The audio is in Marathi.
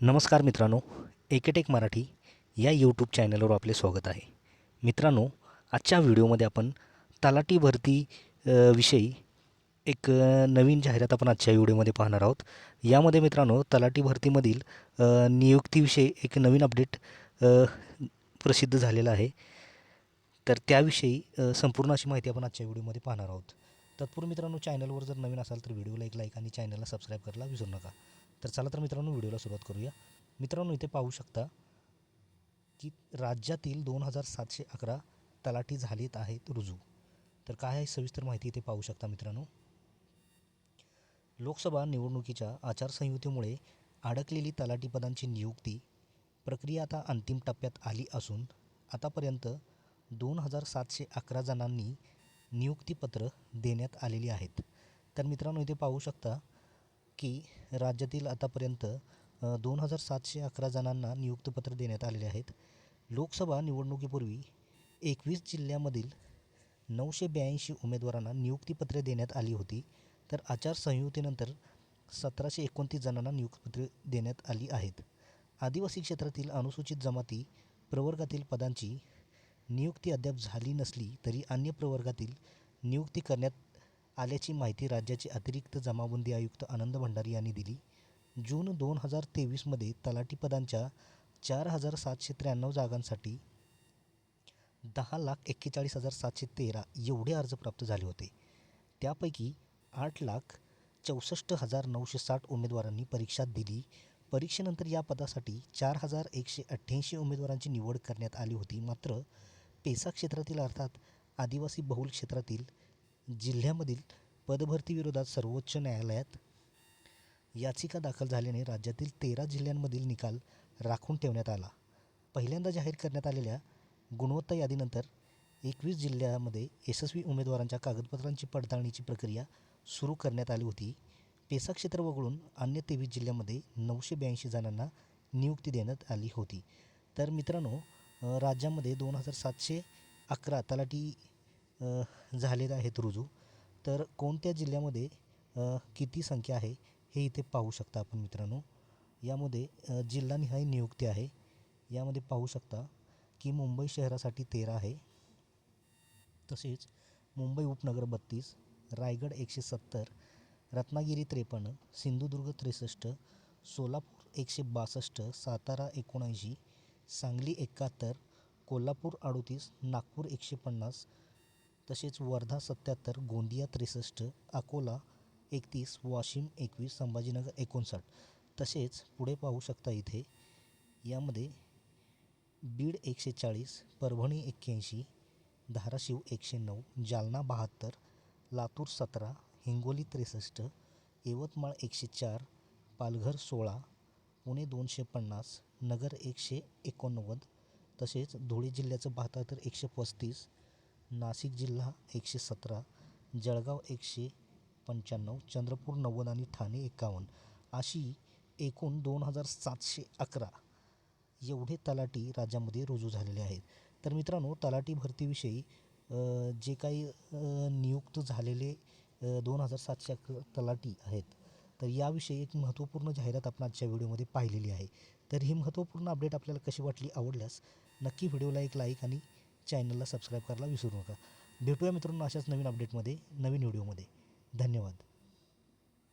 नमस्कार मित्रांनो एकेटेक मराठी या यूट्यूब चॅनलवर आपले स्वागत आहे. मित्रांनो आजच्या व्हिडिओमध्ये आपण तलाठी भरती विषयी एक नवीन जाहिरात आपण आजच्या व्हिडिओमध्ये पाहणार आहोत. यामध्ये मित्रांनो तलाठी भरतीमधील नियुक्तीविषयी एक नवीन अपडेट प्रसिद्ध झालेलं आहे. तर त्याविषयी संपूर्ण अशी माहिती आपण आजच्या व्हिडिओमध्ये पाहणार आहोत. तत्पूर्वी मित्रांनो चॅनलवर जर नवीन असाल तर व्हिडिओला एक लाईक आणि चॅनलला सबस्क्राईब करायला विसरू नका. तर चला तर मित्रांनो व्हिडिओला सुरुवात करूया. मित्रांनो इथे पाहू शकता की राज्यातील दोन हजार सातशे अकरा तलाठी झालेत आहेत रुजू. तर काय आहे सविस्तर माहिती इथे पाहू शकता मित्रांनो? लोकसभा निवडणुकीच्या आचारसंहितेमुळे अडकलेली तलाठीपदांची नियुक्ती प्रक्रिया आता अंतिम टप्प्यात आली असून आतापर्यंत दोन हजार सातशे अकरा जणांनी नियुक्तीपत्र देण्यात आलेली आहेत. तर मित्रांनो इथे पाहू शकता की राज्यातील आतापर्यंत दोन हजार सातशे अकरा जणांना नियुक्तीपत्र देण्यात आलेले आहेत. लोकसभा निवडणुकीपूर्वी एकवीस जिल्ह्यामधील नऊशे ब्याऐंशी उमेदवारांना नियुक्तीपत्रे देण्यात आली होती. तर आचारसंहितेनंतर सतराशे एकोणतीस जणांना नियुक्तीपत्रे देण्यात आली आहेत. आदिवासी क्षेत्रातील अनुसूचित जमाती प्रवर्गातील पदांची नियुक्ती अद्याप झाली नसली तरी अन्य प्रवर्गातील नियुक्ती करण्यात आल्याची माहिती राज्याचे अतिरिक्त जमाबंदी आयुक्त आनंद भंडारी यांनी दिली. जून दोन हजार तेवीसमध्ये तलाठीपदांच्या चार हजार सातशे त्र्याण्णव जागांसाठी दहा लाख एक्केचाळीस हजार सातशे तेरा एवढे अर्ज प्राप्त झाले होते. त्यापैकी आठ लाख चौसष्ट हजार नऊशे साठ उमेदवारांनी परीक्षा दिली. परीक्षेनंतर या पदासाठी चार हजार एकशे अठ्ठ्याऐंशी उमेदवारांची निवड करण्यात आली होती. मात्र पेसा क्षेत्रातील अर्थात आदिवासी बहुल क्षेत्रातील जिल्ह्यामधील पदभरतीविरोधात सर्वोच्च न्यायालयात याचिका दाखल झाल्याने राज्यातील तेरा जिल्ह्यांमधील निकाल राखून ठेवण्यात आला. पहिल्यांदा जाहीर करण्यात आलेल्या गुणवत्ता यादीनंतर एकवीस जिल्ह्यामध्ये यशस्वी उमेदवारांच्या कागदपत्रांची पडताळणीची प्रक्रिया सुरू करण्यात आली होती. पेसा क्षेत्र वगळून अन्य तेवीस जिल्ह्यामध्ये नऊशे ब्याऐंशी जणांना नियुक्ती देण्यात आली होती. तर मित्रांनो राज्यामध्ये दोन हजार सातशे अकरा तलाठी झालेले आहेत रुजू. तर कोणत्या जिल्ह्यामध्ये किती संख्या आहे हे इथे पाहू शकता आपण मित्रांनो. यामध्ये जिल्हानिहाय नियुक्ती आहे. यामध्ये पाहू शकता की मुंबई शहरासाठी तेरा आहे. तसेच मुंबई उपनगर बत्तीस रायगड एकशे सत्तर रत्नागिरी त्रेपन्न सिंधुदुर्ग त्रेसष्ट सोलापूर एकशे बासष्ट सातारा एकोणऐंशी सांगली एकाहत्तर कोल्हापूर अडोतीस नागपूर एकशे पन्नास तसेच वर्धा सत्याहत्तर गोंदिया त्रेसष्ट अकोला एकतीस वाशिम एकवीस संभाजीनगर एकोणसाठ. तसेच पुढे पाहू शकता इथे यामध्ये बीड एकशे चाळीस परभणी एक्क्याऐंशी धाराशिव एकशे नऊ जालना बहात्तर लातूर सतरा हिंगोली त्रेसष्ट यवतमाळ एकशे चार पालघर सोळा पुणे दोनशे पन्नास नगर एकशे एकोणनव्वद तसेच धुळे जिल्ह्याचं पाहता तर एकशे पस्तीस नाशिक जिल्हा एकशे सतरा जळगाव एकशे पंच्याण्णव चंद्रपूर नव्वद आणि ठाणे एकावन्न अशी एकूण दोन हजार सातशे अकरा एवढे तलाठी राज्यामध्ये रुजू झालेले आहेत. तर मित्रांनो तलाठी भरतीविषयी जे काही नियुक्त झालेले दोन हजार सातशे अकरा तलाठी आहेत तर याविषयी एक महत्त्वपूर्ण जाहिरात आपण आजच्या व्हिडिओमध्ये पाहिलेली आहे. तर ही महत्त्वपूर्ण अपडेट आपल्याला कशी वाटली आवडल्यास नक्की व्हिडिओला एक लाईक आणि चॅनलला सबस्क्राईब करायला विसरू नका. भेटूया मित्रांनो अशाच नवीन अपडेटमध्ये नवीन व्हिडिओमध्ये धन्यवाद.